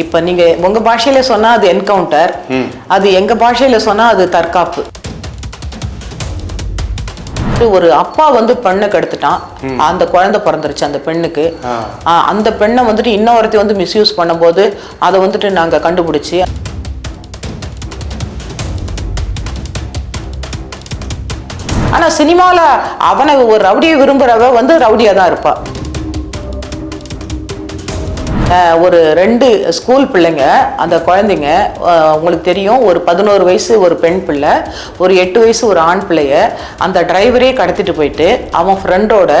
இப்ப நீங்க உங்க பாஷையில சொன்னா அது என்கவுண்டர் அது எங்க பாஷையில சொன்னா அது தற்காப்பு. ஒரு அப்பா வந்து பெண்ணை கெடுத்துட்டான். அந்த குழந்தை பிறந்துருச்சு அந்த பெண்ணுக்கு. அந்த பெண்ணை வந்துட்டு இன்னொருத்தி வந்து மிஸ்யூஸ் பண்ணும்போது அதை வந்துட்டு நாங்க கண்டுபிடிச்சி. ஆனா சினிமால அவனை ஒரு ரவுடியை விரும்புறவ வந்து ரவுடியா தான் இருப்பா. அஹ் ஒரு ரெண்டு ஸ்கூல் பிள்ளைங்க அந்த குழந்தைங்க உங்களுக்கு தெரியும் ஒரு பதினோரு வயசு ஒரு பெண் பிள்ளை ஒரு எட்டு வயசு ஒரு ஆண் பிள்ளைய அந்த டிரைவரே கடத்திட்டு போயிட்டு அவன் ஃப்ரெண்டோட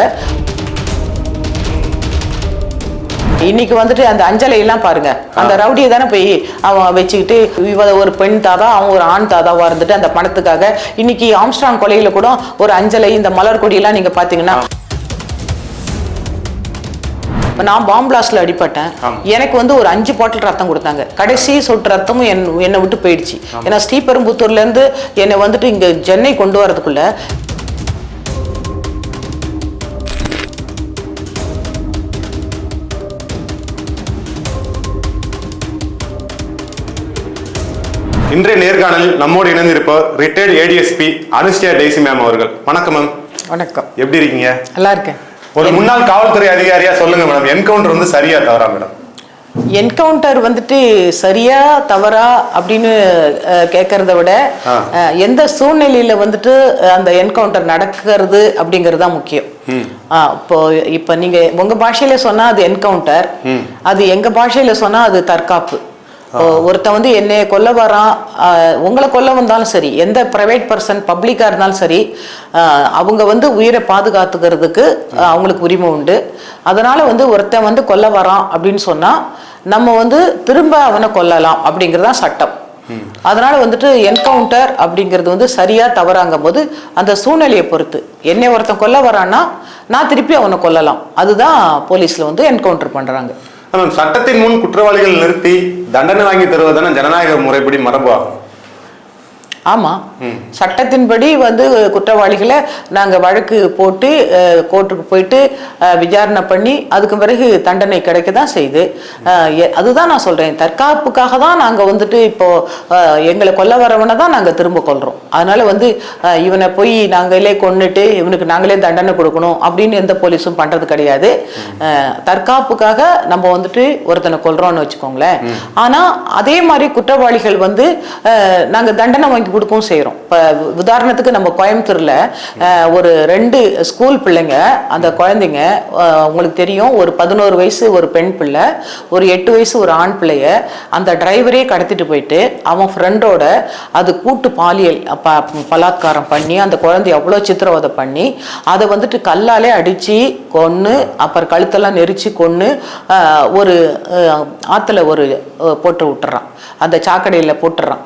இன்னைக்கு வந்துட்டு அந்த அஞ்சலையெல்லாம் பாருங்க. அந்த ரவுடியை தானே போய் அவன் வச்சுக்கிட்டு இவ ஒரு பெண் தாதா அவன் ஒரு ஆண் தாதாவா இருந்துட்டு அந்த பணத்துக்காக இன்னைக்கு ஆம்ஸ்ட்ராங் கொலையில கூட ஒரு அஞ்சலை இந்த மலர் கொடியெல்லாம் நீங்க பாத்தீங்கன்னா நான் பாம் பிளாஸ்ட்ல அடிபட்டேன். எனக்கு வந்து ஒரு அஞ்சு பாட்டில் ரத்தம் கொடுத்தாங்க. கடைசி சொட்டு ரத்தமும் என் என்னை விட்டு போயிடுச்சு. ஏன்னா ஸ்ரீபெரும்புத்தூர்ல இருந்து என்னை வந்துட்டு இங்க சென்னை கொண்டு வரதுக்குள்ள இன்றைய நேர்காணலில் நம்மோடு இணைந்திருப்பவர் retired ADSP Anushtiya Daisy ma'am அவர்கள். வணக்கம் மேம் வணக்கம். எப்படி இருக்கீங்க? நல்லா இருக்கேன். ஒரு முன்னாள் காவல்துறை அதிகாரியா சொல்லுங்க மேடம். என்கவுண்டர் வந்து சரியா தவறா மேடம்? என்கவுண்டர் வந்துட்டு சரியா தவறா அப்படின்னு கேட்கறத விட எந்த சூழ்நிலையில வந்துட்டு அந்த என்கவுண்டர் நடக்கிறது அப்படிங்கிறது தான் முக்கியம். இப்போ இப்போ நீங்க உங்க பாஷையில சொன்னா அது என்கவுண்டர். அது எங்க பாஷையில சொன்னா அது தற்காப்பு. ஒருத்தன் வந்து என்னைய கொல்ல வரான். உங்களை கொல்ல வந்தாலும் சரி எந்த ப்ரைவேட் பர்சன் பப்ளிக்காக இருந்தாலும் சரி அவங்க வந்து உயிரை பாதுகாத்துக்கிறதுக்கு அவங்களுக்கு உரிமை உண்டு. அதனால வந்து ஒருத்தன் வந்து கொல்ல வரான் அப்படின்னு சொன்னா நம்ம வந்து திரும்ப அவனை கொல்லலாம் அப்படிங்கிறது தான் சட்டம். அதனால வந்துட்டு என்கவுண்டர் அப்படிங்கிறது வந்து சரியா தவறாங்கும் போது அந்த சூழ்நிலையை பொறுத்து. என்னை ஒருத்தன் கொல்ல வரான்னா நான் திருப்பி அவனை கொல்லலாம். அதுதான் போலீஸ்ல வந்து என்கவுண்டர் பண்றாங்க. ஆனால் சட்டத்தின் முன் குற்றவாளிகள் நிறுத்தி தண்டனை வாங்கி தருவதான ஜனநாயக முறைப்படி மரபு ஆகும். ஆமா. சட்டத்தின்படி வந்து குற்றவாளிகளை நாங்க வழக்கு போட்டு கோர்ட்டுக்கு போயிட்டு விசாரணை பண்ணி அதுக்கு பிறகு தண்டனை கிடைக்க தான் செய்யுது அதுதான் நான் சொல்றேன். தற்காப்புக்காக தான் நாங்க வந்துட்டு இப்போ எங்களை கொல்ல வரவனை தான் நாங்க திரும்ப கொல்றோம். அதனால வந்து இவனை போய் நாங்களே கொன்னுட்டு இவனுக்கு நாங்களே தண்டனை கொடுக்கணும் அப்படின்னு எந்த போலீஸும் பண்றது கிடையாது. தற்காப்புக்காக நம்ம வந்துட்டு ஒருத்தனை கொல்றோம்னு வச்சுக்கோங்களேன். ஆனா அதே மாதிரி குற்றவாளிகள் வந்து அஹ், நாங்க தண்டனை வாங்கி கொடுக்கவும் செய்கிறோம் இப்போ உதாரணத்துக்கு நம்ம கோயம்புத்தூரில் ஒரு ரெண்டு ஸ்கூல் பிள்ளைங்க அந்த குழந்தைங்க உங்களுக்கு தெரியும் ஒரு பதினோரு வயசு ஒரு பெண் பிள்ளை ஒரு எட்டு வயசு ஒரு ஆண் பிள்ளைய அந்த டிரைவரே கடத்திட்டு போயிட்டு அவன் ஃப்ரெண்டோட அது கூட்டு பாலியல் ப- பலாத்காரம் பண்ணி அந்த குழந்தைய அவ்வளோ சித்திரவதை பண்ணி அதை வந்துட்டு கல்லாலே அடித்து கொன்று அப்புறம் கழுத்தெல்லாம் நெரிச்சு கொன்று ஒரு ஆற்றுல ஒரு போட்டு விட்டுறான். அந்த சாக்கடையில் போட்டுறான்.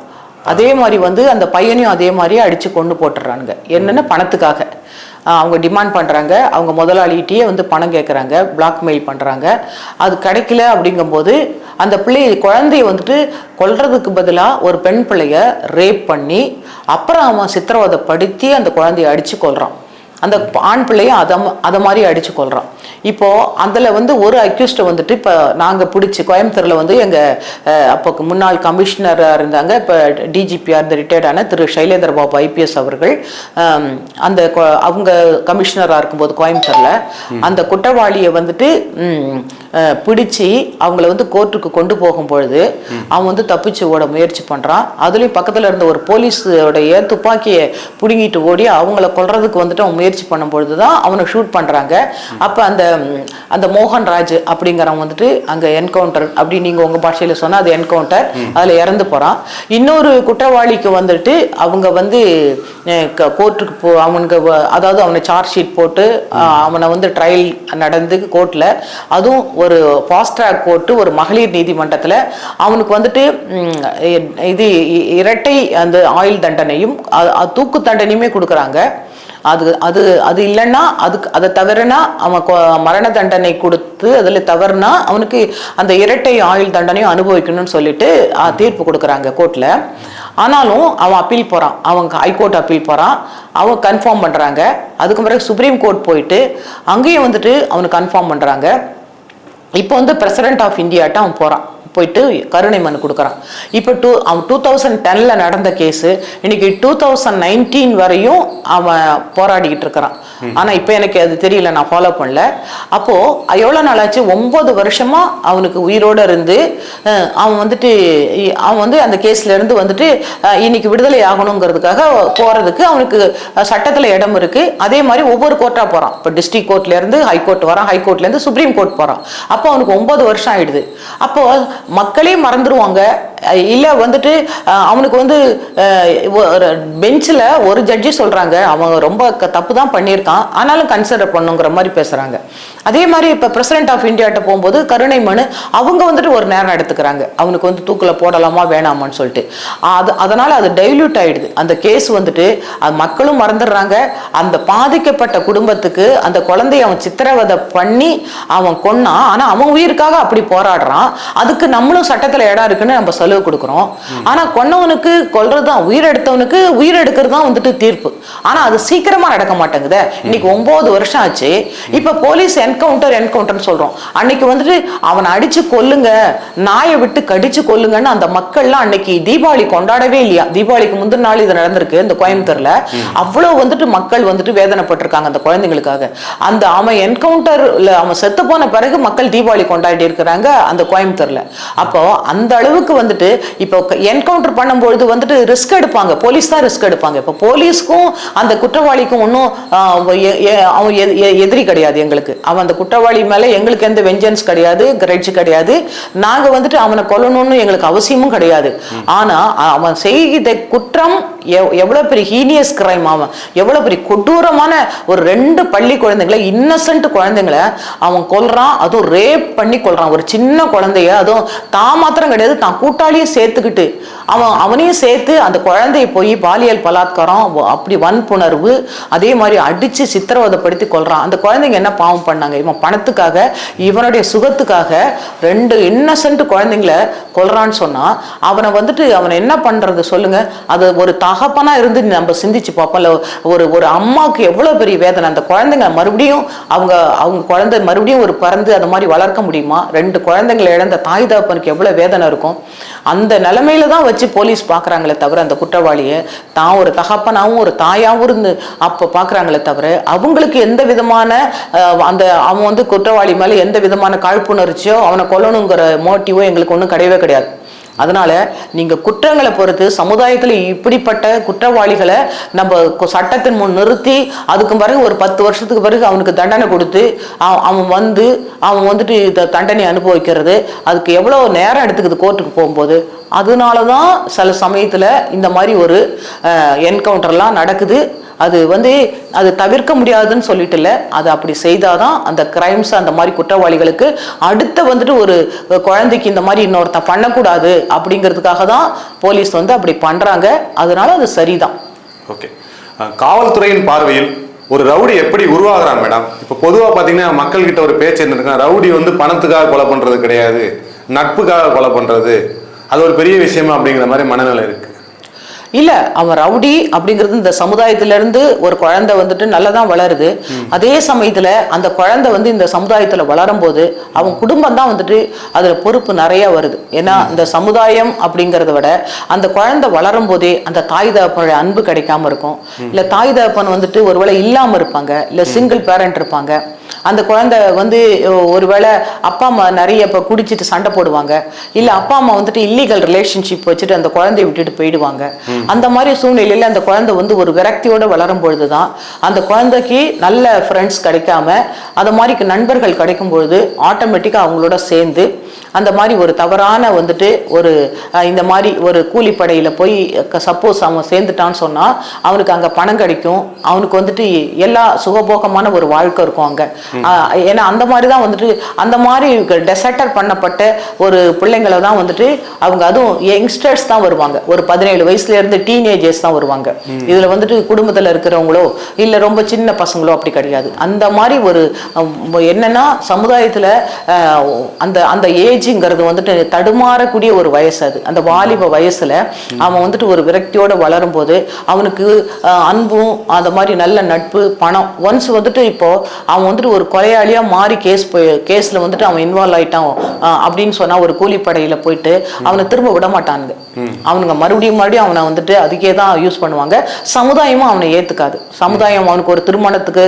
அதே மாதிரி வந்து அந்த பையனையும் அதே மாதிரி அடிச்சு கொண்டு போட்டுறானுங்க. என்னன்னா? பணத்துக்காக. அவங்க டிமாண்ட் பண்றாங்க. அவங்க முதலாளிகிட்டயே வந்து பணம் கேட்குறாங்க பிளாக்மெயில் பண்றாங்க. அது கிடைக்கல அப்படிங்கும்போது அந்த பிள்ளைய குழந்தைய வந்துட்டு கொல்றதுக்கு பதிலாக ஒரு பெண் பிள்ளைய ரேப் பண்ணி அப்புறம் அவன் சித்திரவதைப்படுத்தி அந்த குழந்தைய அடிச்சு கொல்றான். அந்த ஆண் பிள்ளையும் அதை அதை மாதிரி அடிச்சு கொல்றான். இப்போ அதில் வந்து ஒரு அக்யூஸ்டை வந்துட்டு இப்போ நாங்கள் பிடிச்சி கோயம்புத்தூரில் வந்து எங்கள் அப்போ முன்னாள் கமிஷனராக இருந்தாங்க. இப்போ டிஜிபியாக இருந்த ரிட்டையர்டான திரு சைலேந்திர பாபு ஐபிஎஸ் அவர்கள். அந்த அவங்க கமிஷனராக இருக்கும்போது கோயம்புத்தூரில் அந்த குற்றவாளியை வந்துட்டு பிடிச்சி அவங்கள வந்து கோர்ட்டுக்கு கொண்டு போகும் பொழுது அவன் வந்து தப்பிச்சு ஓட முயற்சி பண்ணுறான் அதுலேயும் பக்கத்தில் இருந்த ஒரு போலீஸோடைய துப்பாக்கியை பிடுங்கிட்டு ஓடி அவங்கள கொல்றதுக்கு வந்துட்டு அவன் முயற்சி பண்ணும்பொழுது தான் அவனை ஷூட் பண்ணுறாங்க அப்போ அந்த அந்த மோகன் ராஜ் அப்படிங்கிறவன் வந்துட்டு அங்கே என்கவுண்டர் அப்படி நீங்கள் உங்கள் பாஷையில் சொன்னால் அது என்கவுண்டர் அதில் இறந்து போகிறான் இன்னொரு குற்றவாளிக்கு வந்துட்டு அவங்க வந்து கோர்ட்டுக்கு போ அவனுக்கு அதாவது அவனை சார்ஜ் ஷீட் போட்டு அவனை வந்து ட்ரையல் நடந்து கோர்ட்டில் அதுவும் ஒரு ஃபாஸ்ட் ட்ராக் கோர்ட்டு ஒரு மகளிர் நீதிமன்றத்தில் அவனுக்கு வந்துட்டு இது இ- இரட்டை அந்த ஆயுள் தண்டனையும் தூக்கு தண்டனையுமே கொடுக்குறாங்க. அது அது அது இல்லைன்னா அதுக்கு அதை தவிரனா அவன் மரண தண்டனை கொடுத்து அதில் தவறுனா அவனுக்கு அந்த இரட்டை ஆயுள் தண்டனையும் அனுபவிக்கணும்னு சொல்லிட்டு தீர்ப்பு கொடுக்குறாங்க கோர்ட்டில் ஆனாலும் அவன் அப்பீல் போகிறான் அவன் ஹைகோர்ட் அப்பீல் போகிறான் அவன் கன்ஃபார்ம் பண்ணுறாங்க அதுக்கு பிறகு சுப்ரீம் கோர்ட் போயிட்டு அங்கேயும் வந்துட்டு அவனுக்கு கன்ஃபார்ம் பண்ணுறாங்க இப்போ வந்து பிரசிடென்ட் ஆஃப் இந்தியாட்ட அவன் போகிறான் போயிட்டு கருணை மனு கொடுக்குறான். இப்போ டூ அவன் டூ தௌசண்ட் டென்னில் நடந்த கேஸு இன்னைக்கு டூ தௌசண்ட் நைன்டீன் வரையும் அவன் போராடிக்கிட்டு இருக்கிறான். ஆனால் இப்போ எனக்கு அது தெரியல நான் ஃபாலோ பண்ணல. அப்போது எவ்வளோ நாள் ஆச்சு? ஒம்பது வருஷமா அவனுக்கு உயிரோடு இருந்து அவன் வந்துட்டு அவன் வந்து அந்த கேஸ்ல இருந்து வந்துட்டு இன்னைக்கு விடுதலை ஆகணுங்கிறதுக்காக போறதுக்கு அவனுக்கு சட்டத்துல இடம் இருக்கு. அதே மாதிரி ஒவ்வொரு கோர்ட்டா போறான். இப்போ டிஸ்ட்ரிக்ட் கோர்ட்ல இருந்து ஹை கோர்ட் வரான் ஹை கோர்ட்ல இருந்து சுப்ரீம் கோர்ட் போறான். அப்போ அவனுக்கு ஒன்பது வருஷம் ஆயிடுது. அப்போ மக்களே மறந்துடுவாங்க இல்லை வந்துட்டு அவனுக்கு வந்து பெஞ்சில் ஒரு ஜட்ஜி சொல்கிறாங்க அவன் ரொம்ப க- தப்பு தான் பண்ணியிருக்கான். ஆனாலும் கன்சிடர் பண்ணுங்கிற மாதிரி பேசுகிறாங்க அதே மாதிரி இப்போ பிரசிடென்ட் ஆஃப் இந்தியாட்ட போகும்போது கருணை மனு அவங்க வந்துட்டு ஒரு நேரம் எடுத்துக்கிறாங்க. அவனுக்கு வந்து தூக்கில் போடலாமா வேணாமான்னு சொல்லிட்டு. அது அதனால் அது டைல்யூட் ஆகிடுது அந்த கேஸ் வந்துட்டு அது மக்களும் மறந்துடுறாங்க. அந்த பாதிக்கப்பட்ட குடும்பத்துக்கு அந்த குழந்தைய அவன் சித்திரவதை பண்ணி அவன் கொன்னான். ஆனால் அவன் உயிருக்காக அப்படி போராடுறான். அதுக்கு நம்மளும் சட்டத்தில் இடம் இருக்குன்னு நம்ம சலுகை கொடுக்குறோம். ஆனால் கொன்னவனுக்கு கொல்றது தான் உயிர் எடுத்தவனுக்கு உயிர் எடுக்கிறது தான் வந்துட்டு தீர்ப்பு. ஆனால் அது சீக்கிரமாக நடக்க மாட்டேங்குது. இன்னைக்கு ஒம்பது வருஷம் ஆச்சு. இப்போ போலீஸ் என்கவுண்டர் என்கவுண்டர்னு சொல்கிறோம் அன்னைக்கு வந்துட்டு அவனை அடிச்சு கொல்லுங்க நாயை விட்டு கடிச்சு கொல்லுங்கன்னு அந்த மக்கள்லாம் அன்னைக்கு தீபாவளி கொண்டாடவே இல்லையா? தீபாவளிக்கு முந்தின நாள் இது நடந்திருக்கு இந்த கோயம்புத்தூர்ல. அவ்வளோ வந்துட்டு மக்கள் வந்துட்டு வேதனைப்பட்டிருக்காங்க அந்த குழந்தைங்களுக்காக. அந்த அவன் என்கவுண்டர்ல அவன் செத்து போன பிறகு மக்கள் தீபாவளி கொண்டாடி இருக்கிறாங்க அந்த கோயம்புத்தூர்ல. அப்போ அந்த அளவுக்கு வந்துட்டு வந்துட்டு இப்போ என்கவுண்டர் பண்ணும்பொழுது வந்துட்டு ரிஸ்க் எடுப்பாங்க. போலீஸ் தான் ரிஸ்க் எடுப்பாங்க. இப்போ போலீஸ்க்கும் அந்த குற்றவாளிக்கும் ஒன்றும் அவன் எதிரி கிடையாது எங்களுக்கு. அவன் அந்த குற்றவாளி மேலே எங்களுக்கு எந்த வெஞ்சன்ஸ் கிடையாது கிரட்ஜ் கிடையாது. நாங்கள் வந்துட்டு அவனை கொல்லணும்னு எங்களுக்கு அவசியமும் கிடையாது. ஆனால் அவன் செய்த குற்றம் எவ்வளோ பெரிய ஹீனியஸ் கிரைம் அவன். எவ்வளோ பெரிய கொடூரமான ஒரு ரெண்டு பள்ளி குழந்தைங்களை இன்னசென்ட் குழந்தைங்களை அவன் கொல்றான். அதுவும் ரேப் பண்ணி கொள்றான் ஒரு சின்ன குழந்தைய அதுவும் தான் மாத்திரம் கிடையாது தான் கூட்டம் கூட்டாளியை சேர்த்துக்கிட்டு அவன் அவனையும் சேர்த்து அந்த குழந்தைய போய் பாலியல் பலாத்காரம் வ- அப்படி வன்புணர்வு அதே மாதிரி அடித்து சித்திரவதைப்படுத்தி கொள்கிறான் அந்த குழந்தைங்க என்ன பாவம் பண்ணாங்க? இவன் பணத்துக்காக இவனுடைய சுகத்துக்காக ரெண்டு இன்னசென்ட் குழந்தைங்கள கொள்றான்னு சொன்னா அவனை வந்துட்டு அவனை என்ன பண்றது சொல்லுங்க? அது ஒரு தகப்பனா இருந்து நம்ம சிந்திச்சு பார்ப்போம்ல ஒரு ஒரு அம்மாவுக்கு எவ்வளோ பெரிய வேதனை? அந்த குழந்தைங்க மறுபடியும் அவங்க அவங்க குழந்தை மறுபடியும் ஒரு பறந்து அந்த மாதிரி வளர்க்க முடியுமா? ரெண்டு குழந்தைங்களை இழந்த தாய் தகப்பனுக்கு எவ்வளோ வேதனை இருக்கும்? அந்த நிலைமையில தான் வச்சு போலீஸ் பார்க்குறாங்களே தவிர அந்த குற்றவாளியை தான் ஒரு தகப்பனாகவும் ஒரு தாயாகவும் இருந்து அப்போ பார்க்குறாங்களே தவிர அவங்களுக்கு எந்த விதமான அந்த அவன் வந்து குற்றவாளி மேலே எந்த விதமான காழ்ப்புணர்ச்சியோ அவனை கொல்லணுங்கிற மோட்டிவோ எங்களுக்கு ஒன்றும் கிடையவே கிடையாது. அதனால நீங்க குற்றங்களை பொறுத்து சமுதாயத்தில் இப்படிப்பட்ட குற்றவாளிகளை நம்ம சட்டத்தின் முன் நிறுத்தி அதுக்கு பிறகு ஒரு பத்து வருஷத்துக்கு பிறகு அவனுக்கு தண்டனை கொடுத்து அவன் வந்து அவன் வந்துட்டு இந்த தண்டனை அனுபவிக்கிறது. அதுக்கு எவ்வளோ நேரம் எடுத்துக்குது கோர்ட்டுக்கு போகும்போது? அதனால தான் சில சமயத்தில் இந்த மாதிரி ஒரு என்கவுண்டர்லாம் நடக்குது. அது வந்து அது தவிர்க்க முடியாதுன்னு சொல்லிட்டு இல்லை. அது அப்படி செய்தாதான் அந்த கிரைம்ஸ் அந்த மாதிரி குற்றவாளிகளுக்கு அடுத்த வந்துட்டு ஒரு குழந்தைக்கு இந்த மாதிரி இன்னொருத்தன் பண்ணக்கூடாது அப்படிங்கிறதுக்காக தான் போலீஸ் வந்து அப்படி பண்ணுறாங்க அதனால அது சரிதான். ஓகே. காவல்துறையின் பார்வையில் ஒரு ரவுடி எப்படி உருவாகுறான் மேடம்? இப்போ பொதுவாக பார்த்தீங்கன்னா மக்கள்கிட்ட ஒரு பேச்சு என்ன ரவுடி வந்து பணத்துக்காக கொலை பண்ணுறது கிடையாது நட்புக்காக கொலை பண்ணுறது அது ஒரு பெரிய விஷயமா அப்படிங்கிற மாதிரி மனநிலை இருக்கு. இல்ல அவன் ரவுடி அப்படிங்கிறது இந்த சமுதாயத்துல இருந்து ஒரு குழந்தை வந்துட்டு நல்லதான் வளருது. அதே சமயத்துல அந்த குழந்தை வந்து இந்த சமுதாயத்துல வளரும் போது அவன் குடும்பம் தான் வந்துட்டு அதுல பொறுப்பு நிறைய வருது. ஏன்னா இந்த சமுதாயம் அப்படிங்கிறத விட அந்த குழந்தை வளரும் போதே அந்த தாய் தகப்பனுடைய அன்பு கிடைக்காம இருக்கும். இல்ல தாய் தகப்பன் வந்துட்டு ஒருவேளை இல்லாம இருப்பாங்க. இல்ல சிங்கிள் பேரண்ட் இருப்பாங்க. அந்த குழந்தை வந்து ஒருவேளை அப்பா அம்மா நிறைய இப்போ குடிச்சிட்டு சண்டை போடுவாங்க. இல்லை அப்பா அம்மா வந்துட்டு இல்லீகல் ரிலேஷன்ஷிப் வச்சுட்டு அந்த குழந்தைய விட்டுட்டு போயிடுவாங்க. அந்த மாதிரி சூழ்நிலையில அந்த குழந்தை வந்து ஒரு விரக்தியோட வளரும் பொழுது தான் அந்த குழந்தைக்கு நல்ல ஃப்ரெண்ட்ஸ் கிடைக்காம அந்த மாதிரி நண்பர்கள் கிடைக்கும் பொழுது ஆட்டோமேட்டிக்காக அவங்களோட சேர்ந்து அந்த மாதிரி ஒரு தவறான வந்துட்டு ஒரு இந்த மாதிரி ஒரு கூலிப்படையில் போய் சப்போஸ் அவன் சேர்ந்துட்டான்னு சொன்னால் அவனுக்கு அங்கே பணம் கிடைக்கும். அவனுக்கு வந்துட்டு எல்லா சுகபோகமான ஒரு வாழ்க்கை இருக்கும் அங்கே. ஏன்னா அந்த மாதிரி தான் வந்துட்டு அந்த மாதிரி டெசர்டர் பண்ணப்பட்ட ஒரு பிள்ளைங்களை தான் வந்துட்டு அவங்க அதுவும் யங்ஸ்டர்ஸ் தான் வருவாங்க. ஒரு பதினேழு வயசுல இருந்து டீனேஜர்ஸ் தான் வருவாங்க. இதுல வந்துட்டு குடும்பத்துல இருக்கிறவங்களோ இல்ல ரொம்ப சின்ன பசங்களோ அப்படி கிடையாது. அந்த மாதிரி ஒரு என்னன்னா சமுதாயத்துல அந்த அந்த ஏஜுங்கிறது வந்துட்டு தடுமாறக்கூடிய ஒரு வயசு அது. அந்த வாலிப வயசுல அவன் வந்துட்டு ஒரு விரக்தியோட வளரும் போது அவனுக்கு அன்பும் அந்த மாதிரி நல்ல நட்பு பணம் ஒன்ஸ் வந்துட்டு இப்போ அவன் வந்துட்டு ஒரு கொலையாளியா மாறி கேஸ் போய் கேஸ்ல வந்துட்டு அவன் இன்வால்வ் ஆயிட்டான் அஹ், அப்படின்னு சொன்னா ஒரு கூலிப்படையில போயிட்டு அவனை திரும்ப விட மாட்டானுங்க. அவனுங்க மறுபடியும் மறுபடியும் அவனை வந்துட்டு அதுக்கே தான் யூஸ் பண்ணுவாங்க. சமுதாயமும் அவனை ஏத்துக்காது. சமுதாயம் அவனுக்கு ஒரு திருமணத்துக்கு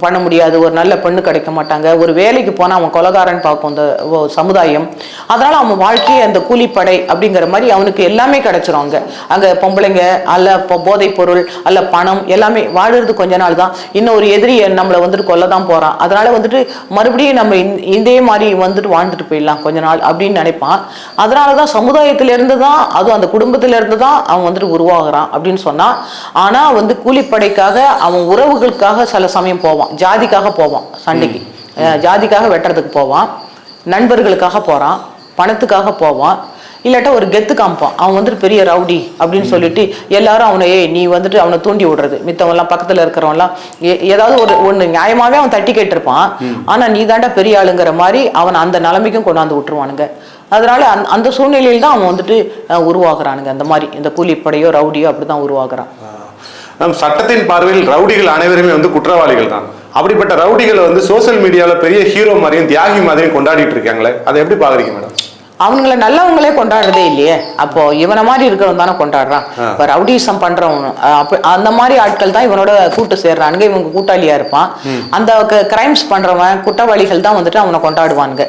பண்ண முடியாது. ஒரு நல்ல பெண்ணு கிடைக்க மாட்டாங்க. ஒரு வேலைக்கு போனா அவன் கொலகாரன் பார்க்கும் இந்த ஒ- சமுதாயம். அதனால அவன் வாழ்க்கையே அந்த கூலிப்படை அப்படிங்கிற மாதிரி அவனுக்கு எல்லாமே கிடைச்சிரும் அங்க. அங்க பொம்பளைங்க அல்ல போதைப் பொருள் அல்ல பணம் எல்லாமே. வாழுறது கொஞ்ச நாள் தான். இன்னும் ஒரு எதிரி நம்மளை வந்துட்டு கொல்ல தான் போறான் அதனால வந்துட்டு மறுபடியும் நம்ம இதே மாதிரி வந்துட்டு வாழ்ந்துட்டு போயிடலாம் கொஞ்ச நாள் அப்படின்னு நினைப்பான். அதனால தான் சமுதாயத்தில இருந்து தான் அதுவும் அந்த குடும்பத்தில இருந்து தான் அவன் வந்துட்டு உருவாகுறான் அப்படின்னு சொன்னா ஆனா வந்து கூலிப்படைக்காக அவன் உறவுகளுக்காக சில சமயம் போவான். ஜாதிக்காக போவான் சண்டைக்கு. ஜாதிக்காக வெட்டுறதுக்கு போவான். நண்பர்களுக்காக போறான். பணத்துக்காக போவான். இல்லாட்டா ஒரு கெத்து காமிப்பான். அவன் வந்துட்டு பெரிய ரவுடி அப்படின்னு சொல்லிட்டு எல்லாரும் அவனை ஏய் நீ வந்துட்டு அவனை தூண்டி விடுறது. மித்தவன்லாம் பக்கத்துல இருக்கிறவன்லாம் ஏ- ஏதாவது ஒரு ஒண்ணு நியாயமாவே அவன் தட்டி கேட்டிருப்பான். ஆனா நீ தாண்டா பெரிய ஆளுங்கிற மாதிரி அவன் அந்த நிலைமைக்கும் கொண்டாந்து விட்டுருவானுங்க. அதனால அந்த அந்த சூழ்நிலையில் தான் அவன் வந்துட்டு உருவாகுறானுங்க. அந்த மாதிரி இந்த கூலிப்படையோ ரவுடியோ அப்படிதான் உருவாகுறான். நம் சட்டத்தின் பார்வையில் ரவுடிகள் அனைவருமே வந்து குற்றவாளிகள் தான். அப்படிப்பட்ட ரவுடிகளை வந்து சோஷியல் மீடியாவில் பெரிய ஹீரோ மாதிரியும் தியாகி மாதிரியும் கொண்டாடிட்டு இருக்காங்களே. அதை எப்படி பாக்குறீங்க மேடம் அவங்கள நல்லவங்களே கொண்டாடுறதே இல்லையே. அப்போ இவனை மாதிரி இருக்கிறவன் தானே கொண்டாடுறான். இப்போ ரவுடிசம் பண்றவன் அந்த மாதிரி ஆட்கள் தான் இவனோட கூட்டு சேர்றானுங்க. இவங்க கூட்டாளியா இருப்பான். அந்த கிரைம்ஸ் பண்றவன் குற்றவாளிகள் தான் வந்துட்டு அவனை கொண்டாடுவானுங்க.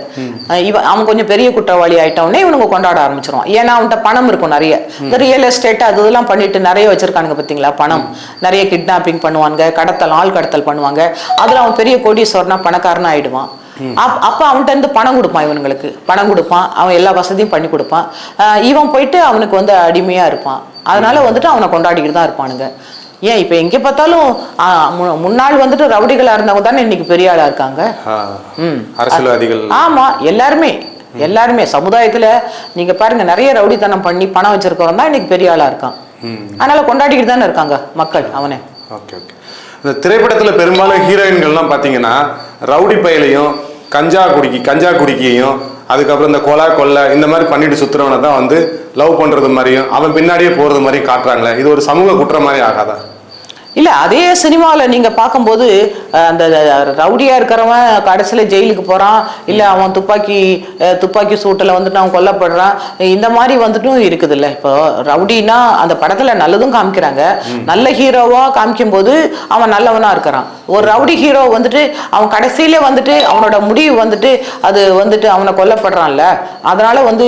இவன் அவன் கொஞ்சம் பெரிய குற்றவாளி ஆயிட்டவனே இவனுங்க கொண்டாட ஆரம்பிச்சிருவான். ஏன்னா அவன்கிட்ட பணம் இருக்கும் நிறைய. இந்த ரியல் எஸ்டேட் அது இதெல்லாம் பண்ணிட்டு நிறைய வச்சிருக்கானுங்க பாத்தீங்களா? பணம். நிறைய கிட்னாப்பிங் பண்ணுவாங்க கடத்தல் ஆள் கடத்தல் பண்ணுவாங்க. அதுல அவன் பெரிய கோடீஸ்வரனா பணக்காரனா ஆயிடுவான். அப்ப அவன்கிட்ட இருந்து பணம் கொடுப்பான் இவனுங்களுக்கு. பணம் கொடுப்பான். அவன் எல்லா வசதியும் பண்ணி கொடுப்பான். இவன் போயிட்டு அவனுக்கு வந்து அடிமையா இருப்பான். அதனால வந்துட்டு அவனை கொண்டாடிக்கிட்டு தான் இருப்பானுங்க. ஏன் இப்ப எங்க பார்த்தாலும் முன்னாள் வந்துட்டு ரவுடிகளா இருந்தவங்க தானே இன்னைக்கு பெரிய ஆளா இருக்காங்க. ஆஹ், ம். அரசியல்வாதிகள். ஆமா எல்லாருமே. எல்லாருமே. சமுதாயத்துல நீங்க பாருங்க நிறைய ரவுடித்தனம் பண்ணி பணம் வச்சிருக்கவன் தான் இன்னைக்கு பெரிய ஆளா இருக்கான். அதனால கொண்டாடிக்கிட்டு தானே இருக்காங்க மக்கள் அவனை. Okay okay. இந்த திரைப்படத்துல பெரும்பாலும் ஹீரோயின்கள்லாம் பார்த்தீங்கன்னா ரவுடி பயலையும் கஞ்சா குடிக்கி கஞ்சா குடிக்கையும் அதுக்கப்புறம் இந்த கொலை கொள்ளை இந்த மாதிரி பண்ணிட்டு சுத்துறவனை தான் வந்து லவ் பண்றது மாதிரியும் அவன் பின்னாடியே போறது மாதிரியும் காட்டுறாங்களே. இது ஒரு சமூக குற்றம் மாதிரி ஆகாதா? இல்ல அதே சினிமால நீங்க பார்க்கும்போது அந்த ரவுடியா இருக்கிறவன் கடைசியில ஜெயிலுக்கு போறான். இல்ல அவன் துப்பாக்கி துப்பாக்கி சூட்டில் வந்துட்டு அவன் கொல்லப்படுறான். இந்த மாதிரி வந்துட்டும் இருக்குது இல்ல இப்போ ரவுடினா அந்த படத்துல நல்லதும் காமிக்கிறாங்க. நல்ல ஹீரோவா காமிக்கும் போது அவன் நல்லவனா இருக்கிறான். ஒரு ரவுடி ஹீரோ வந்துட்டு அவன் கடைசியில வந்துட்டு அவனோட முடிவு வந்துட்டு அது வந்துட்டு அவனை கொல்லப்படுறான்ல. அதனால வந்து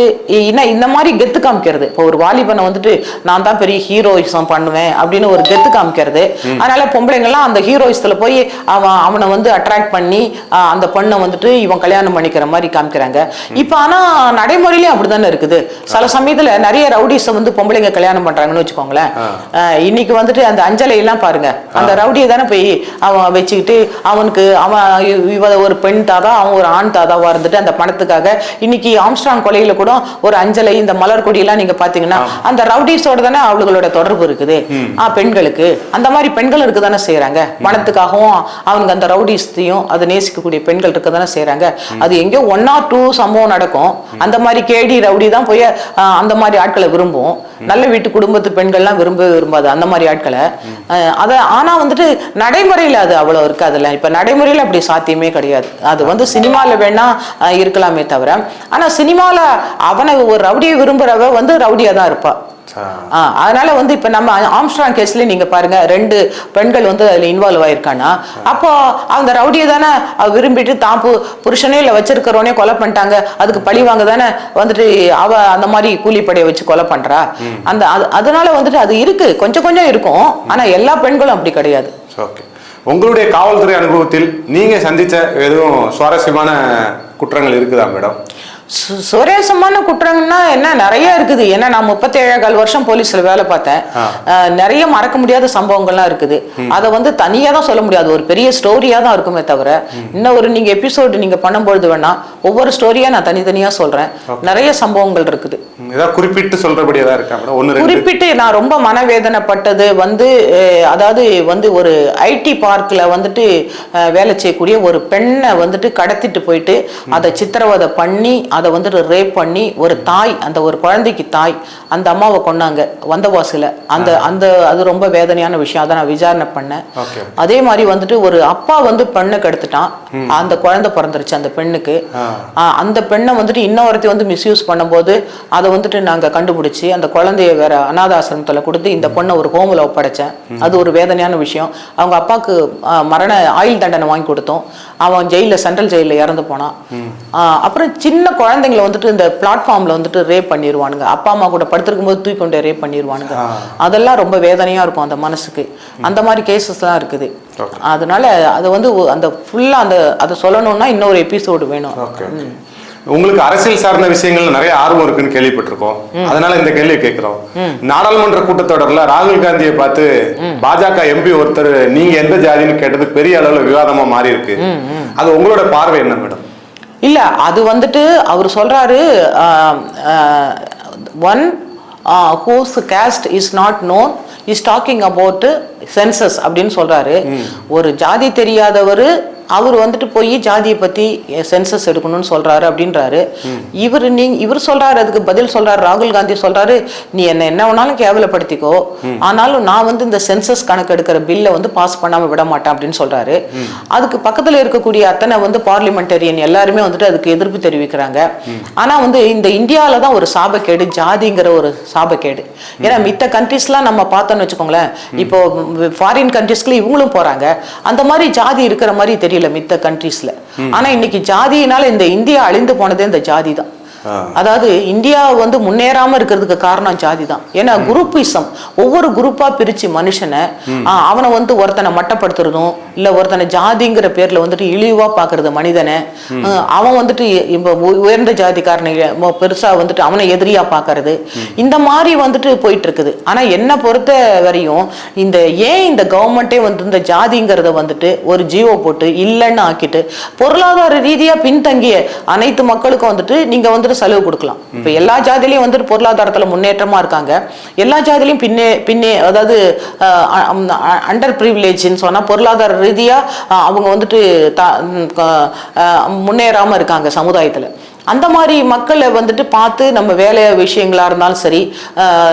என்ன இந்த மாதிரி கெத்து காமிக்கிறது. இப்போ ஒரு வாலிபனை வந்துட்டு நான் தான் பெரிய ஹீரோயிசம் பண்ணுவேன் அப்படின்னு ஒரு கெத்து காமிக்கிறது. அதனால பொம்பளைங்கள்லாம் அந்த ஹீரோயிசத்துல போய் அவன் அவனை வந்து அட்ராக்ட் பண்ணி அந்த பெண்ணை வந்துட்டு இவன் கல்யாணம் பண்ணிக்கிற மாதிரி காமிக்கிறாங்க. இப்போ ஆனா நடைமுறையிலயும் அப்படிதானே இருக்குது. சில சமயத்துல நிறைய ரவுடிஸை வந்து பொம்பளைங்க கல்யாணம் பண்றாங்கன்னு வச்சுக்கோங்களேன். இன்னைக்கு வந்துட்டு அந்த அஞ்சலை எல்லாம் பாருங்க அந்த ரவுடியை தானே போய் அவன் வச்சுக்கிட்டு அவனுக்கு அவன் இவ ஒரு பெண் தாதா அவன் ஒரு ஆண் தாதாவா இருந்துட்டு அந்த பணத்துக்காக இன்னைக்கு ஆம்ஸ்ட்ராங் கொலையில கூட ஒரு அஞ்சலை இந்த மலர் கொடியெல்லாம் நீங்க பாத்தீங்கன்னா அந்த ரவுடிஸோட தானே அவளுகளோட தொடர்பு இருக்குது. பெண்களுக்கு. அந்த மாதிரி பெண்கள் இருக்க தானே செய்யறாங்க பணத்துக்காகவும் அவங்க அந்த ரவுடிஸ்தையும் அதை நேசிக்கக்கூடிய பெண்கள் இருக்க தானே செய்யறாங்க அது எங்கேயோ ஒன் ஆர் டூ சம்பவம் நடக்கும். அந்த மாதிரி கேடி ரவுடி தான் போய் அந்த மாதிரி ஆட்களை விரும்பும். நல்ல வீட்டு குடும்பத்து பெண்கள்லாம் விரும்பவே விரும்பாது அந்த மாதிரி ஆட்களை. அதை அத ஆனா வந்துட்டு நடைமுறையில அது அவ்வளவு அதில் இப்ப நடைமுறையில அப்படி சாத்தியமே கிடையாது. அது வந்து சினிமால வேணா இருக்கலாமே தவிர. ஆனா சினிமாவில் அவனை ஒரு ரவுடியை விரும்புகிறவ வந்து ரவுடியாக தான் இருப்பா. அதனால வந்து இப்ப நம்ம ஆம்ஸ்ட்ராங் கேஸ்ல நீங்க பாருங்க ரெண்டு பெண்கள் வந்து அதுல இன்வால்வ் ஆயிருக்கானா அப்போ அந்த ரவுடியை தானே விரும்பிட்டு தான் புருஷனே இல்ல வச்சிருக்கிறவனே கொலை பண்ணிட்டாங்க. அதுக்கு பழி வாங்க தானே வந்துட்டு அவ அந்த மாதிரி கூலிப்படையை வச்சு கொலை பண்றா. அந்த அது- அதனால வந்துட்டு அது இருக்கு. கொஞ்சம் கொஞ்சம் இருக்கும். ஆனா எல்லா பெண்களும் அப்படி கிடையாது. ஓகே. உங்களுடைய காவல்துறை அனுபவத்தில் நீங்க சந்திச்ச எதுவும் சுவாரஸ்யமான குற்றங்கள் இருக்குதா மேடம்? சு- சுரேசமான குற்றங்கள்னா என்ன? நிறைய இருக்குது. ஏன்னா நான் முப்பத்தேழு கால் வருஷம் போலீஸ்ல வேலை பார்த்தேன். நிறைய மறக்க முடியாத சம்பவங்கள்லாம் இருக்குது. அதை வந்து தனியா தான் சொல்ல முடியாது. ஒரு பெரிய ஸ்டோரியா தான் இருக்குமே தவிர இன்னும் ஒரு நீங்க எபிசோடு நீங்க பண்ணும்பொழுது வேணா ஒவ்வொரு ஸ்டோரியா நான் தனித்தனியா சொல்றேன். நிறைய சம்பவங்கள் இருக்குது. குறிப்பிட்டு சொல்றபடி குறிப்பிட்டு நான் ரொம்ப மனவேதனைப்பட்டது. வந்து அதாவது வந்து ஒரு ஐடி பார்க்ல வந்துட்டு வேலை செய்யக்கூடிய ஒரு பெண்ணை வந்துட்டு கடத்திட்டு போயிட்டு அதை சித்திரவதை பண்ணி அதை வந்துட்டு ரேப் பண்ணி ஒரு தாய் அந்த ஒரு குழந்தைக்கு தாய் அந்த அம்மாவை கொன்னாங்க வந்தவாசில. அந்த அந்த அது ரொம்ப வேதனையான விஷயம். அதை நான் விசாரணை பண்ணேன். அதே மாதிரி வந்துட்டு ஒரு அப்பா வந்து பெண்ணை கெடுத்துட்டான். அந்த குழந்தை பிறந்துருச்சு அந்த பெண்ணுக்கு. அந்த பெண்ணை வந்துட்டு இன்னொருத்தி வந்து மிஸ்யூஸ் பண்ணும்போது அதை வந்துட்டு நாங்க கண்டுபிடிச்சி அந்த குழந்தைய வேற அனாதாசிரமத்துல கொடுத்து இந்த பொண்ணை ஒரு ஹோமில் ஒப்படைச்சேன். அது ஒரு வேதனையான விஷயம். அவங்க அப்பாவுக்கு மரண ஆயுள் தண்டனை வாங்கி கொடுத்தோம். அவன் ஜெயில சென்ட்ரல் ஜெயில இறந்து போனான். அப்புறம் சின்ன குழந்தைங்களை வந்துட்டு இந்த பிளாட்ஃபார்ம்ல வந்துட்டு ரேப் பண்ணிடுவானுங்க அப்பா அம்மா கூட படுத்திருக்கும் போது தூக்கி கொண்டு ரேப் பண்ணிடுவானுங்க. அதெல்லாம் ரொம்ப வேதனையா இருக்கும் அந்த மனசுக்கு. அந்த மாதிரி கேசஸ் தான் இருக்குது. அதனால அது வந்து அந்த ஃபுல்லா அந்த அதை சொல்லணும்னா இன்னொரு எபிசோடு வேணும். உங்களுக்கு அரசியல் சார்ந்த விஷயங்கள் நிறைய ஆர்வம் இருக்குன்னு கேள்விப்பட்டிருக்கோம். அதனால இந்த கேள்வியை கேட்கிறோம். நாடாளுமன்ற கூட்டத்தொடர்ல ராகுல் காந்தியை பார்த்து பாஜக எம்பி ஒருத்தர் நீங்க எந்த ஜாதின்னு கேட்டது பெரிய அளவுல விவாதமா மாறி இருக்கு அது உங்களோட பார்வை என்ன மேடம்? இல்ல அது வந்துட்டு அவர் சொல்றாரு one whose caste is not known is talking about census அப்படின்னு சொல்றாரு. ஒரு ஜாதி தெரியாதவர் அவர் வந்துட்டு போய் ஜாதியை பத்தி சென்சஸ் எடுக்கணும்னு சொல்றாரு அப்படின்றாரு. இவர் நீங்க இவர் சொல்றாரு அதுக்கு பதில் சொல்றாரு ராகுல் காந்தி சொல்றாரு நீ என்ன என்ன வேணாலும் கேவலப்படுத்திக்கோ. ஆனாலும் நான் வந்து இந்த சென்சஸ் கணக்கு எடுக்கிற பில்லை வந்து பாஸ் பண்ணாம விட மாட்டேன் அப்படின்னு சொல்றாரு. அதுக்கு பக்கத்துல இருக்கக்கூடிய அத்தனை வந்து பார்லிமெண்டரியன் எல்லாருமே வந்துட்டு அதுக்கு எதிர்ப்பு தெரிவிக்கிறாங்க. ஆனா வந்து இந்த இந்தியாவில தான் ஒரு சாபக்கேடு ஜாதிங்கிற ஒரு சாபக்கேடு. ஏன்னா மித்த கண்ட்ரிஸ்லாம் நம்ம பார்த்தோம்னு வச்சுக்கோங்களேன். இப்போ ஃபாரின் கண்ட்ரிஸ்க்குள்ள இவங்களும் போறாங்க. அந்த மாதிரி ஜாதி இருக்கிற மாதிரி தெரியும் தெரியல மித்த கண்ட்ரிஸ்ல ஆனா இன்னைக்கு ஜாதியினால இந்த இந்தியா அழிந்து போனதே இந்த ஜாதி தான் அதாவது இந்தியா வந்து முன்னேறாம இருக்கிறதுக்கு காரணம் ஜாதி தான் ஏன்னா குரூப்பிசம். ஒவ்வொரு குரூப்பா பிரிச்சு மனுஷனை அவனை வந்து ஒருத்தனை மட்டப்படுத்துறதும் இல்ல ஒருத்தனை ஜாதிங்கிற பேர்ல வந்துட்டு இழிவா பாக்குறது மனிதனை அவன் வந்துட்டு இப்ப உயர்ந்த ஜாதிக்காரனை பெருசா வந்துட்டு அவனை எதிரியா பாக்குறது. இந்த மாதிரி வந்துட்டு போயிட்டு இருக்குது ஆனா என்ன பொறுத்த வரையும் இந்த ஏன் இந்த கவர்மெண்ட்டே வந்து இந்த ஜாதிங்கிறத வந்துட்டு ஒரு ஜீவோ போட்டு இல்லைன்னு ஆக்கிட்டு பொருளாதார ரீதியா பின்தங்கிய அனைத்து மக்களுக்கும் வந்துட்டு நீங்க வந்துட்டு செலவு கொடுக்கலாம். இப்ப எல்லா ஜாதியிலையும் வந்துட்டு பொருளாதாரத்துல முன்னேற்றமா இருக்காங்க. எல்லா ஜாதியிலையும் பின்னே பின்னே அதாவது அண்டர் ப்ரிவிலேஜ்னு சொன்னா பொருளாதார ரீதியா அஹ், அவங்க வந்துட்டு த- ம், க- அஹ், முன்னேறாம இருக்காங்க சமுதாயத்துல. அந்த மாதிரி மக்களை வந்துட்டு பார்த்து நம்ம வேலை விஷயங்களா இருந்தாலும் சரி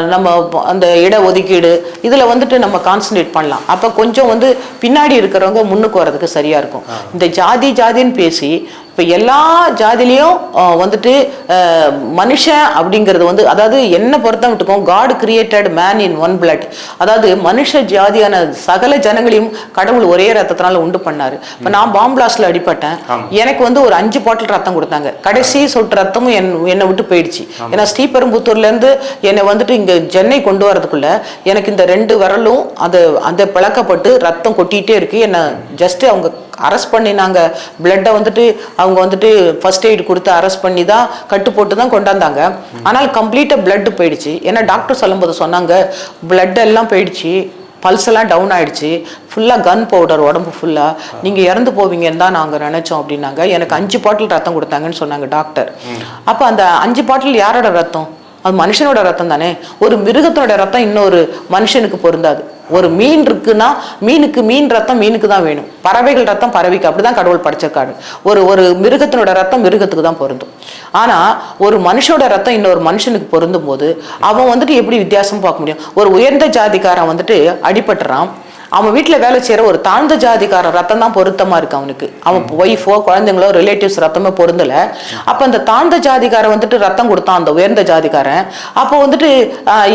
நம்ம அந்த இட ஒதுக்கீடு இதுல வந்துட்டு நம்ம கான்சன்ட்ரேட் பண்ணலாம். அப்ப கொஞ்சம் வந்து பின்னாடி இருக்கிறவங்க முன்னுக்கு வர்றதுக்கு சரியா இருக்கும். இந்த ஜாதி ஜாதின்னு பேசி இப்ப எல்லா ஜாதிலையும் வந்துட்டு மனுஷன் அப்படிங்கிறது வந்து அதாவது என்ன பொறுத்த மட்டுக்கும் God created man in one blood. அதாவது மனுஷ ஜாதியான சகல ஜனங்களையும் கடவுள் ஒரே ரத்தத்தினால உண்டு பண்ணாரு. இப்ப நான் பாம் பிளாஸ்ட்ல அடிபட்டேன். எனக்கு வந்து ஒரு அஞ்சு பாட்டில் ரத்தம் கொடுத்தாங்க. கடைசி சொட்டு ரத்தமும் என் என்னை விட்டு போயிடுச்சு. ஏன்னா ஸ்ரீபெரும்புத்தூர்ல இருந்து என்னை வந்துட்டு இங்க சென்னை கொண்டு வரதுக்குள்ள எனக்கு இந்த ரெண்டு விரலும் அது அந்த பிளக்கப்பட்டு ரத்தம் கொட்டிட்டே இருக்கு. என்ன ஜஸ்ட் அவங்க அரெஸ்ட் பண்ணி நாங்க பிளட்டை வந்துட்டு அவங்க வந்துட்டு ஃபர்ஸ்ட் எய்ட் கொடுத்து அரெஸ்ட் பண்ணி தான் கட்டு போட்டு தான் கொண்டாந்தாங்க. ஆனால் கம்ப்ளீட்டாக blood போயிடுச்சு. ஏன்னா டாக்டர் சொல்லும்போது சொன்னாங்க blood எல்லாம் போயிடுச்சு. பல்ஸ் எல்லாம் டவுன் ஆயிடுச்சு. ஃபுல்லாக கன் பவுடர் உடம்பு ஃபுல்லாக நீங்கள் இறந்து போவீங்கன்னு தான் நாங்கள் நினச்சோம் அப்படின்னாங்க. எனக்கு அஞ்சு பாட்டில் ரத்தம் கொடுத்தாங்கன்னு சொன்னாங்க டாக்டர் அப்போ அந்த அஞ்சு பாட்டில் யாரோட ரத்தம்? அது மனுஷனோட ரத்தம் தானே? ஒரு மிருகத்தோட ரத்தம் இன்னொரு மனுஷனுக்கு பொருந்தாது. ஒரு மீன் இருக்குன்னா மீனுக்கு மீன் ரத்தம் மீனுக்கு தான் வேணும். பறவைகள் ரத்தம் பறவைக்கு. அப்படிதான் கடவுள் படைச்சிருக்காரு ஒரு ஒரு மிருகத்தினோட ரத்தம் மிருகத்துக்கு தான் பொருந்தும். ஆனா ஒரு மனுஷனோட ரத்தம் இன்னொரு மனுஷனுக்கு பொருந்தும் போது அவன் வந்துட்டு எப்படி வித்தியாசம் பார்க்க முடியும்? ஒரு உயர்ந்த ஜாதிக்காரன் வந்துட்டு அடிபட்டுறான். அவன் வீட்டில் வேலை செய்யற ஒரு தாழ்ந்த ஜாதிக்காரன் ரத்தம் தான் பொருத்தமா இருக்கு அவனுக்கு. அவன் ஒய்ஃபோ குழந்தைங்களோ ரிலேட்டிவ்ஸ் ரத்தமே பொருந்தல. அப்ப அந்த தாழ்ந்த ஜாதிக்காரன் வந்துட்டு ரத்தம் கொடுத்தான் அந்த உயர்ந்த ஜாதிக்காரன். அப்போ வந்துட்டு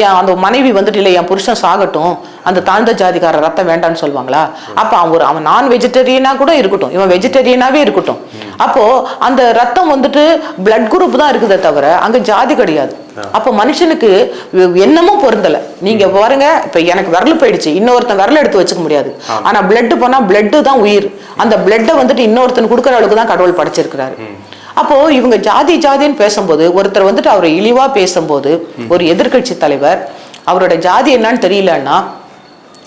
என் அந்த மனைவி வந்துட்டு இல்லை என் புருஷன் சாகட்டும். அந்த தாழ்ந்த ஜாதிக்காரன் ரத்தம் வேண்டாம்னு சொல்லுவாங்களா? அப்ப அவன் அவன் நான் வெஜிடேரியனா கூட இருக்கட்டும். இவன் வெஜிடேரியனாவே இருக்கட்டும். அப்போ அந்த ரத்தம் வந்துட்டு பிளட் குரூப் தான் இருக்குதே தவிர அங்க ஜாதி கிடையாது. அப்போ மனுஷனுக்கு என்னமும் பொருந்தல. நீங்க பாருங்க இப்ப எனக்கு விரல் போயிடுச்சு. இன்னொருத்தன் விரல் எடுத்து வச்சுக்க முடியாது. ஆனா பிளட் போனா பிளட் தான் உயிர். அந்த பிளட்டை வந்துட்டு இன்னொருத்தன் கொடுக்குற அளவுக்கு தான் கடவுள் படைச்சிருக்கிறாரு. அப்போ இவங்க ஜாதி ஜாதின்னு பேசும்போது ஒருத்தர் வந்துட்டு அவரை இழிவா பேசும்போது ஒரு எதிர்க்கட்சி தலைவர் அவரோட ஜாதி என்னன்னு தெரியலன்னா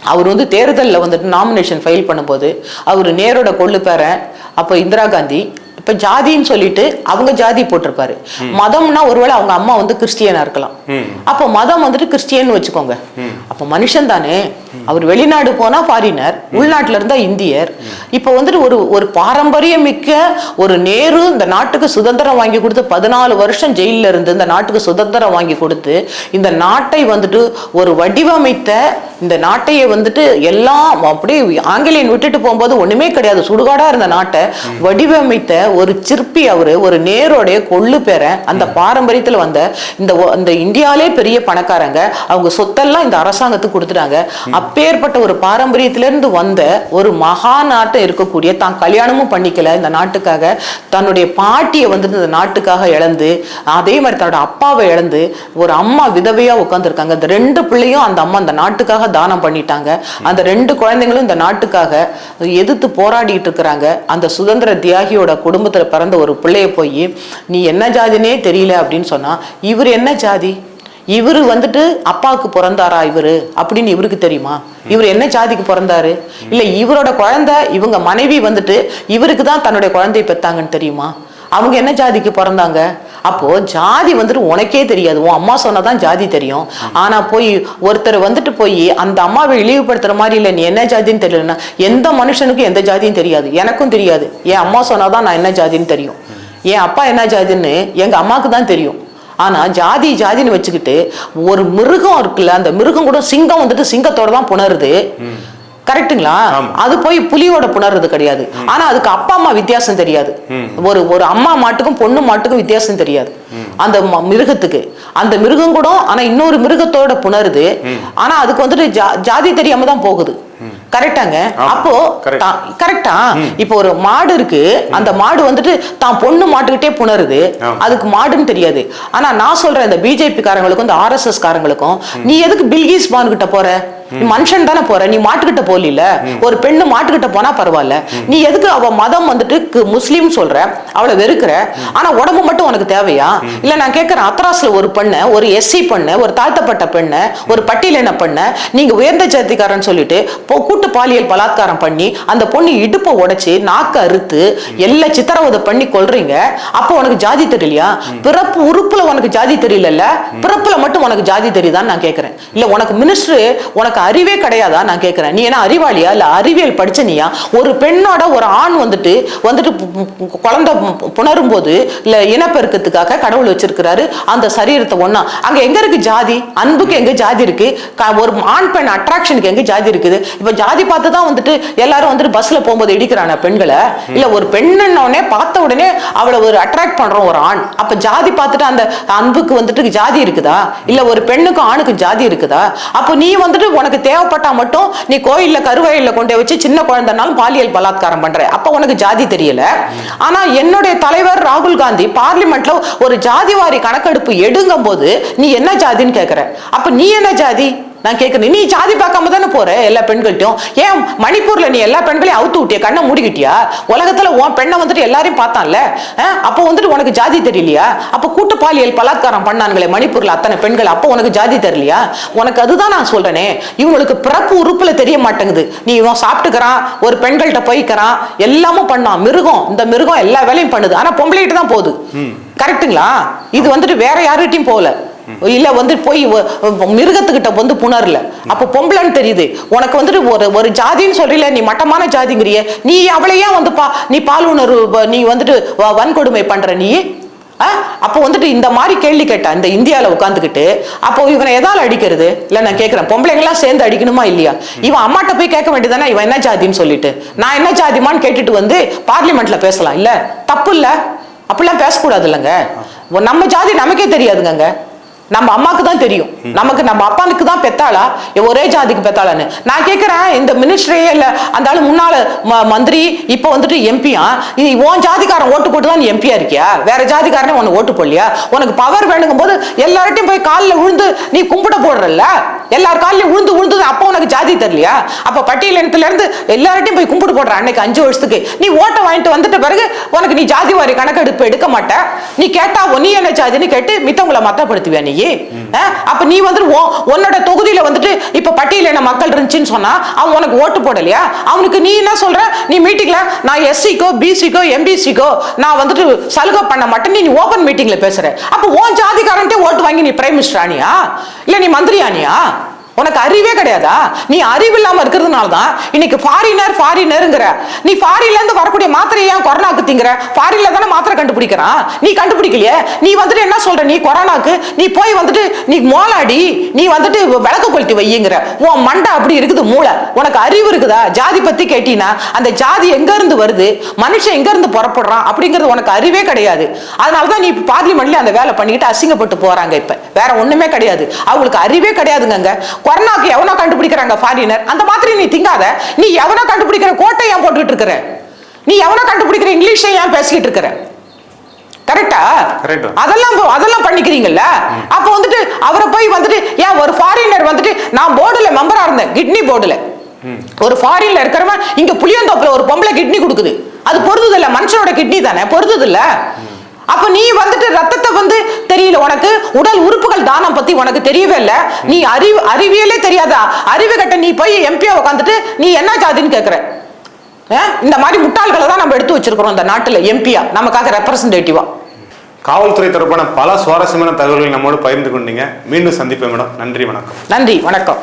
அவர் வந்து தேர்தலில் வந்துட்டு நாமினேஷன் ஃபைல் பண்ணும்போது அவர் நேரோட கொள்ளு பேரன் அப்போ இந்திரா காந்தி இப்ப ஜாதின்னு சொல்லிட்டு அவங்க ஜாதி போட்டிருப்பாரு. மதம்னா ஒருவேளை அவங்க அம்மா வந்து கிறிஸ்டியனா இருக்கலாம். அப்போ மதம் வந்துட்டு கிறிஸ்டியன் வச்சுக்கோங்க. அப்போ மனுஷன் தானே. அவர் வெளிநாடு போனா ஃபாரினர் உள்நாட்டுல இருந்தா இந்தியர். இப்போ வந்துட்டு ஒரு ஒரு பாரம்பரியம் மிக்க ஒரு நேரு இந்த நாட்டுக்கு சுதந்திரம் வாங்கி கொடுத்து பதினாலு வருஷம் ஜெயில்ல இருந்து இந்த நாட்டுக்கு சுதந்திரம் வாங்கி கொடுத்து இந்த நாட்டை வந்துட்டு ஒரு வடிவமைத்த இந்த நாட்டையே வந்துட்டு எல்லாம் அப்படியே ஆங்கிலேயன் விட்டுட்டு போகும்போது ஒண்ணுமே கிடையாது. சுடுகாடா இருந்த நாட்டை வடிவமைத்த ஒரு சிற்பி அவரு ஒரு நேரோடைய கொள்ளு பேர அந்த பாரம்பரியத்துல வந்த இந்த இந்த இந்தியாலே பெரிய பணக்காரங்க. அவங்க சொத்தெல்லாம் இந்த அரசாங்கத்துக்கு கொடுத்துட்டாங்க. அப்பேற்பட்ட ஒரு பாரம்பரியத்திலிருந்து வந்த ஒரு மகா நாட்டம் இருக்கக்கூடிய தான் கல்யாணமும் பண்ணிக்கல இந்த நாட்டுக்காக. தன்னுடைய பாட்டியை வந்துட்டு இந்த நாட்டுக்காக இழந்து அதே மாதிரி தன்னோட அப்பாவை இழந்து ஒரு அம்மா விதவையா உட்காந்துருக்காங்க இந்த ரெண்டு பிள்ளையும் அந்த அம்மா அந்த நாட்டுக்காக தானம் பண்ணிட்டாங்க. அந்த ரெண்டு குழந்தைங்களும் இந்த நாட்டுக்காக எதிர்த்து போராடிட்டு இருக்கிறாங்க. அந்த சுதந்திர தியாகியோட குடும்பத்தில் பிறந்த ஒரு பிள்ளைய போய் நீ என்ன ஜாதினே தெரியல அப்படின்னு சொன்னா இவர் என்ன ஜாதி? இவரு வந்துட்டு அப்பாவுக்கு பிறந்தாரா இவரு? அப்படின்னு இவருக்கு தெரியுமா? இவர் என்ன ஜாதிக்கு பிறந்தாரு? இல்ல இவரோட குழந்தை இவங்க மனைவி வந்துட்டு இவருக்கு தான் தன்னுடைய குழந்தையை பெத்தாங்கன்னு தெரியுமா? அவங்க என்ன ஜாதிக்கு பிறந்தாங்க? அப்போ ஜாதி வந்துட்டு உனக்கே தெரியாது. உன் அம்மா சொன்னாதான் ஜாதி தெரியும். ஆனா போய் ஒருத்தர் வந்துட்டு போய் அந்த அம்மாவை இழிவுபடுத்துற மாதிரி இல்லை நீ என்ன ஜாதின்னு தெரியலன்னா எந்த மனுஷனுக்கும் எந்த ஜாதியும் தெரியாது. எனக்கும் தெரியாது. என் அம்மா சொன்னாதான் நான் என்ன ஜாதின்னு தெரியும். என் அப்பா என்ன ஜாதின்னு எங்க அம்மாவுக்கு தான் தெரியும். ஆனா ஜாதி ஜாதின்னு வச்சுக்கிட்டு ஒரு மிருகம் இருக்குல்ல அந்த மிருகம் கூட சிங்கம் வந்துட்டு சிங்கத்தோட தான் புணருது. கரெக்ட்டுங்களா ஆமா. அது போய் புலியோட புணர்றது கிடையாது. ஆனா அதுக்கு அப்பா அம்மா வித்தியாசம் தெரியாது. ஒரு ஒரு அம்மா மாட்டுக்கும் பொண்ணு மாட்டுக்கும் வித்தியாசம் தெரியாது. அந்த மிருகத்துக்கு. அந்த மிருகம் கூட ஆனா இன்னொரு மிருகத்தோட புணருது. ஆனா அதுக்கு வந்துட்டு ஜாதி தெரியாம தான் போகுது. கரெக்டாங்க. அப்போ கரெக்டா இப்போ ஒரு மாடு இருக்கு. அந்த மாடு வந்துட்டு தான் பொண்ணு மாட்டுக்கிட்டே புணருது. அதுக்கு மாடுன்னு தெரியாது. ஆனா நான் சொல்றேன் இந்த பிஜேபி காரங்களுக்கும் இந்த ஆர்எஸ்எஸ் காரங்களுக்கும் நீ எதுக்கு பில்கிஸ் பான் கிட்ட போற? நீ மனுஷன் தானே போற? நீ மாட்டுக்கிட்ட போலில ஒரு பெண்ணு மாட்டுக்கிட்ட போனா பரவாயில்ல நீ எதுக்கு அவ மதம் வந்துட்டு முஸ்லீம் சொல்ற? அவளை வெறுக்கிற? ஆனா உடம்பு மட்டும் உனக்கு தேவையா? இல்ல நான் கேட்கிறேன் அத்ராஸ்ல ஒரு பெண்ணை ஒரு எஸ்சி பெண்ணை ஒரு தாழ்த்தப்பட்ட பெண்ணை ஒரு பட்டியலின பெண்ணை நீங்க உயர்ந்த ஜாதிக்காரன் சொல்லிட்டு கூட்டு பாலியல் பலாத்காரம் பண்ணி அந்த பொண்ணு இடுப்பை உடைச்சு நாக்க அறுத்து எல்லா சித்திரவதை பண்ணி கொல்றீங்க. அப்போ உனக்கு ஜாதி தெரியலையா? பிறப்பு உறுப்புல உனக்கு ஜாதி தெரியலல்ல? பிறப்புல மட்டும் உனக்கு ஜாதி தெரியுதான்னு நான் கேட்கிறேன் இல்ல உனக்கு மினிஸ்டர் உனக்கு அறிவே கிடையாதா நான் கேட்கிறேன் நீ என்ன அறிவாளியா? இல்ல அறிவியல் படிச்சனியா ஒரு பெண்ணோட ஒரு ஆண் வந்துட்டு வந்துட்டு குழந்தை புணரும் போது இல்ல இனப்பெருக்கத்துக்காக கடவுள் வச்சிருக்கிறாரு. அந்த சரீரத்தை ஒன்னா அங்க எங்க இருக்கு ஜாதி? அன்புக்கு எங்க ஜாதி இருக்கு? ஒரு ஆண் பெண் அட்ராக்ஷனுக்கு எங்க ஜாதி இருக்குது? இப்ப ஜாதி பார்த்து தான் வந்துட்டு எல்லாரும் வந்துட்டு பஸ்ல போகும்போது இடிக்கிறான பெண்களை? இல்ல ஒரு பெண்ணுன்ன உடனே பார்த்த உடனே அவளை ஒரு அட்ராக்ட் பண்றோம் ஒரு ஆண். அப்ப ஜாதி பார்த்துட்டு அந்த அன்புக்கு வந்துட்டு ஜாதி இருக்குதா? இல்ல ஒரு பெண்ணுக்கும் ஆணுக்கும் ஜாதி இருக்குதா? அப்போ நீ வந்துட்டு உனக்கு தேவைப்பட்டா மட்டும் நீ கோயில்ல கருவறையில கொண்டு வச்சு சின்ன குழந்தைனாலும் பாலியல் பலாத்காரம் பண்ற. அப்ப உனக்கு ஜாதி தெரியல. ஆனா என்னுடைய தலைவர் ராகுல் காந்தி பார்லிமெண்ட்ல ஒரு ஜாதிவாரி கணக்கெடுப்பு எடுங்கும் போது நீ என்ன ஜாதின்னு கேக்குற? அப்ப நீ என்ன ஜாதி? நான் கேட்கிறேன் நீ ஜாதி பார்க்காம தானே போற? எல்லா பெண்கள்ட்டையும் ஏன் மணிப்பூர்ல நீ எல்லா பெண்களையும் அவுத்து விட்டிய? கண்ணை மூடிக்கிட்டியா? உலகத்துல உன் பெண்ணை வந்துட்டு எல்லாரையும் பார்த்தான்ல? அப்போ வந்துட்டு உனக்கு ஜாதி தெரியலையா? அப்போ கூட்டு பாலியல் பலாத்காரம் பண்ணானுங்களே மணிப்பூர்ல அத்தனை பெண்கள். அப்போ உனக்கு ஜாதி தெரியலையா? உனக்கு அதுதான் நான் சொல்றேனே. இவங்களுக்கு பிறப்பு உறுப்புல தெரிய மாட்டேங்குது. நீ இவன் சாப்பிட்டுக்கிறான் ஒரு பெண்கள்கிட்ட போய்க்கிறான் எல்லாமும் பண்ணான். மிருகம் இந்த மிருகம் எல்லா வேலையும் பண்ணுது. ஆனா பொம்பளைகிட்ட தான் போகுது. கரெக்ட்டுங்களா இது வந்துட்டு வேற யாருகிட்டயும் போகல. இல்ல வந்து போய் மிருகத்துக்கிட்ட வந்து புணரல. அப்ப பொம்பளைன்னு தெரியுது. உனக்கு வந்துட்டு ஒரு ஒரு ஜாதின்னு சொல்றீல நீ மட்டமான ஜாதிங்கிறிய. நீ அவளையே வந்து பா நீ பால் உணர்வு நீ வந்துட்டு வன்கொடுமை பண்ற நீ? அப்போ வந்துட்டு இந்த மாதிரி கேள்வி கேட்டா இந்த இந்தியால உட்காந்துக்கிட்டு அப்போ இவனை எதால அடிக்கிறது? இல்ல நான் கேட்கிறேன் பொம்பளைங்களாம் சேர்ந்து அடிக்கணுமா இல்லையா? இவன் அம்மாட்ட போய் கேட்க வேண்டியதானே இவன் என்ன ஜாதின்னு சொல்லிட்டு. நான் என்ன ஜாதிமான்னு கேட்டுட்டு வந்து பார்லிமெண்ட்ல பேசலாம். இல்ல தப்பு இல்ல. அப்படிலாம் பேசக்கூடாது இல்லைங்க. நம்ம ஜாதி நமக்கே தெரியாதுங்க நம்ம அம்மாக்கு தான் தெரியும். நமக்கு நம்ம அப்பானுக்கு தான் பெத்தாளா? ஒரே ஜாதிக்கு பெத்தாளான்னு. நான் கேட்கிறேன் இந்த மினிஸ்ட்ரியே இல்ல அந்த ஆளு முன்னால மந்திரி இப்போ வந்துட்டு எம்பியா நீ உன் ஜாதிக்காரன் ஓட்டு போட்டு தான் நீ எம்பியா இருக்கியா? வேற ஜாதிக்காரனே உனக்கு ஓட்டு போடலையா? உனக்கு பவர் வேணுங்கும் போது எல்லார்ட்டையும் போய் காலில் விழுந்து நீ கும்பிட போடுறல்ல? எல்லார் காலையும் உழுந்து உழுந்து அப்போ உனக்கு ஜாதி தெரியலையா? அப்ப பட்டியல் இனத்துல இருந்து எல்லார்ட்டையும் போய் கும்பிட்டு போடுற அன்னைக்கு அஞ்சு வருஷத்துக்கு. நீ ஓட்டை வாங்கிட்டு வந்துட்ட பிறகு உனக்கு நீ ஜாதி வாரி கணக்கெடுப்பு எடுக்க மாட்ட. நீ கேட்டா நீ என்ன ஜாதின்னு கேட்டு மித்தவங்கள மத்தப்படுத்துவியா நீ? ஆ? அப்ப நீ வந்துட்டு உன்னோட தொகுதியில வந்துட்டு இப்ப பட்டியல் மக்கள் இருந்துச்சுன்னு சொன்னா அவன் உனக்கு ஓட்டு போடலையா? அவனுக்கு நீ என்ன சொல்ற? நீ மீட்டிங்ல நான் எஸ்சிக்கோ பிசிக்கோ எம்பிசிக்கோ நான் வந்துட்டு சலுகை பண்ண மாட்டேன் நீ ஓபன் மீட்டிங்ல பேசுற. அப்ப உன் ஜாதிக்காரன்ட்டே ஓட்டு வாங்கி நீ பிரைம் மினிஸ்டர் ஆனியா? இல்ல நீ மந்திரி ஆனியா? உனக்கு அறிவே கிடையாதா? நீ அறிவு இல்லாம இருக்கிறதுனால தான் இன்னைக்கு ஃபாரினர் ஃபாரினருங்கிற நீ ஃபாரின்ல இருந்து வரக்கூடிய மாத்திரையை ஏன் கொரோனாக்கு திங்கிற ஃபாரின்ல தானே மாத்திரை கண்டுபிடிக்கிறான். நீ கண்டுபிடிக்கலையே? நீ வந்துட்டு என்ன சொல்ற? நீ கொரோனாக்கு நீ போய் வந்துட்டு நீ மோலாடி நீ வந்துட்டு விளக்கு கொளுத்தி வையுங்கிற. உன் மண்டை அப்படி இருக்குது மூளை. உனக்கு அறிவு இருக்குதா? ஜாதி பத்தி கேட்டீங்கன்னா அந்த ஜாதி எங்க இருந்து வருது? மனுஷன் எங்க இருந்து புறப்படுறான்? அப்படிங்கிறது உனக்கு அறிவே கிடையாது. அதனாலதான் நீ இப்ப பார்லிமெண்ட்ல அந்த வேலை பண்ணிக்கிட்டு அசிங்கப்பட்டு போறாங்க இப்ப. வேற ஒண்ணுமே கிடையாது. அவங்களுக்கு அறிவே கிடையாதுங்க கொரோனாக்கு எவனோ கண்டுபிடிக்கிறாங்க ஃபாரினர் அந்த மாதிரி நீ திங்காத. நீ எவனோ கண்டுபிடிக்கிற? கோட்டை ஏன் போட்டுக்கிட்டு இருக்கிற? நீ எவனோ கண்டுபிடிக்கிற? இங்கிலீஷை ஏன் பேசிக்கிட்டு இருக்கிற? கரெக்டா. அதெல்லாம் அதெல்லாம் பண்ணிக்கிறீங்கல்ல? அப்ப வந்துட்டு அவரை போய் வந்துட்டு ஏன் ஒரு ஃபாரினர் வந்துட்டு நான் போர்டுல மெம்பரா இருந்தேன் கிட்னி போர்டுல ஒரு ஃபாரின்ல இருக்கிறவன் இங்க புளியந்தோப்புல ஒரு பொம்பளை கிட்னி கொடுக்குது. அது பொருந்தது இல்ல மனுஷனோட கிட்னி தானே பொருந்தது இல்ல அப்ப நீ வந்துட்டு ரத்தத்தை வந்து தெரியல. உனக்கு உடல் உறுப்புகள் தானம் பத்தி உனக்கு தெரியவே இல்ல. நீ அறிவு அறிவியலே தெரியாதா? அறிவு கட்ட நீ போய் எம்பியா உட்காந்துட்டு நீ என்ன ஜாதின்னு கேக்குற? ஆ? இந்த மாதிரி முட்டாள்களை தான் நம்ம எடுத்து வச்சிருக்கிறோம் இந்த நாட்டுல எம்பியா நமக்காக ரெப்ரசன்டேட்டிவா காவல்துறை தொடர்பான பல சுவாரஸ்யமான தகவல்களை நம்மோடு பகிர்ந்து கொண்டீங்க. மீண்டும் சந்திப்பேன் மேடம். நன்றி வணக்கம். நன்றி வணக்கம்.